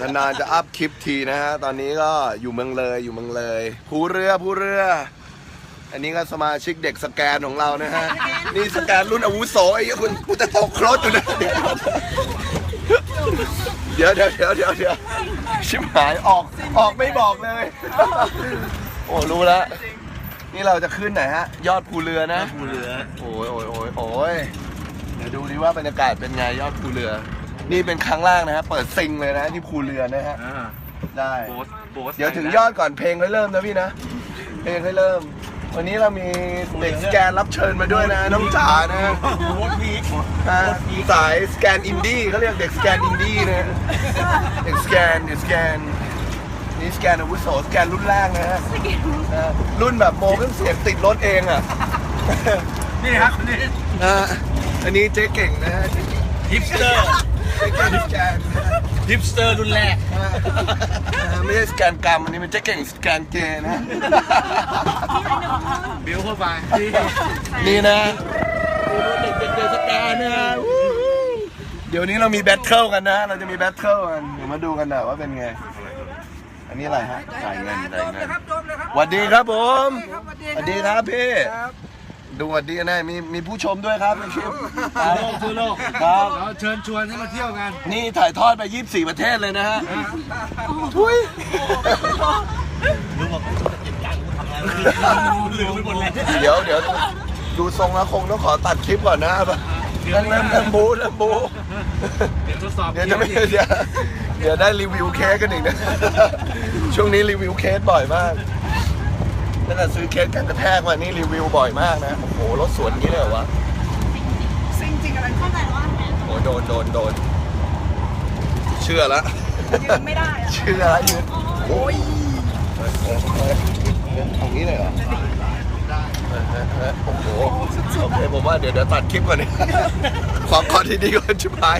นานๆจะอัพคลิปทีนะฮะ ตอนนี้ก็อยู่เมืองเลยอยู่เมืองเลยผู้เรือผู้เรือ อันนี้ก็สมาชิกเด็กสแกนของเรานะฮะ นี่สแกนรุ่นอาวุโสไอ้เหี้ยคุณกูจะตกรถอยู่นะเดี๋ยวเดี๋ยวเดี๋ยวเดี๋ยวเดี๋ยวชิบหายออกออกไม่บอกเลย โอ้รู้แล้วนี่เราจะขึ้นไหนฮะ ยอดภูเรือนะ ภูเรือ โอ้ยโอ้ยโอ้ยโอ้ยเดี๋ยวดูดิว่าบรรยากาศเป็นไงยอดภูเรือ นี่เป็นครั้งแรกนะฮะเปิดซิงเลยนะที่ภูเรือนะฮะ อ่าได้ โบสโบสเดี๋ยวถึงยอดก่อนเพลงค่อยเริ่มนะพี่นะ เพลงค่อยเริ่ม วันนี้เรามีเด็กสแกนรับเชิญมาด้วยนะ น้องจ๋านะโบสพีคอ่าสายสแกนอินดี้เขาเรียกเด็กสแกนอินดี้นะเด็กสแกนเด็กสแกนนี่สแกนอาวุโสสแกนรุ่นแรกนะฮะอ่ารุ่นแบบโมเครื่องเสียงติดรถเองอะ นี่ครับคนนี้อ่าอันนี้เจ๊เก่งนะฮะ ฮิปสเตอร์ เจ๊เก่งสแกนนะฮะฮิปสเตอร์รุ่นแรกอ่าไม่ใช่สแกนกรรมอันนี้มันเจ๊เก่งสแกนเกย์นะ บิวเข้าไป นี่นะเด็กเด็กเด็กสแกนนะวู้ฮู้เดี๋ยวนี้เรามีแบทเทิลกันนะ เราจะมีแบทเทิลกัน เดี๋ยวมาดูกันนะว่าเป็นไง อันนี้อะไรฮะจ่ายเงินจ่ายเงินสวัสดีครับผมสวัสดีครับพี่ ดูสวัสดีนะมีมีผู้ชมด้วยครับในคลิปทั่วโลกทั่วโลกครับเราเชิญชวนให้มาเที่ยวกัน นี่ถ่ายทอดไป 24 ประเทศเลยนะฮะทุยลืมไปหมดเลยเดี๋ยวเดี๋ยวดูทรงแล้วคงต้องขอตัดคลิปก่อนนะเริ่มเริ่มเริ่มบูเริ่มบูเดี๋ยวทดสอบเดี๋ยวจะไม่เดี๋ยวเดี๋ยวได้รีวิวเคสกันอีกนะ ช่วงนี้รีวิวเคสบ่อยมาก ตั้งแต่ซื้อเคสกันกระแทกมานี่รีวิวบ่อยมากนะ โอ้โห รถสวนอย่างนี้เลยเหรอวะซิงจริงอะไรเข้าใจว่าโอ้โหโดนโดนโดน เชื่อละ ยืนไม่ได้อะเชื่อละยืนโอ้ยเออเออเออตรงนี้เลยเหรอเออเออเออโอ้โหโอเคผมว่าเดี๋ยวเดี๋ยวตัดคลิปก่อนเนี่ยขอขอทีดีก่อนชิบหาย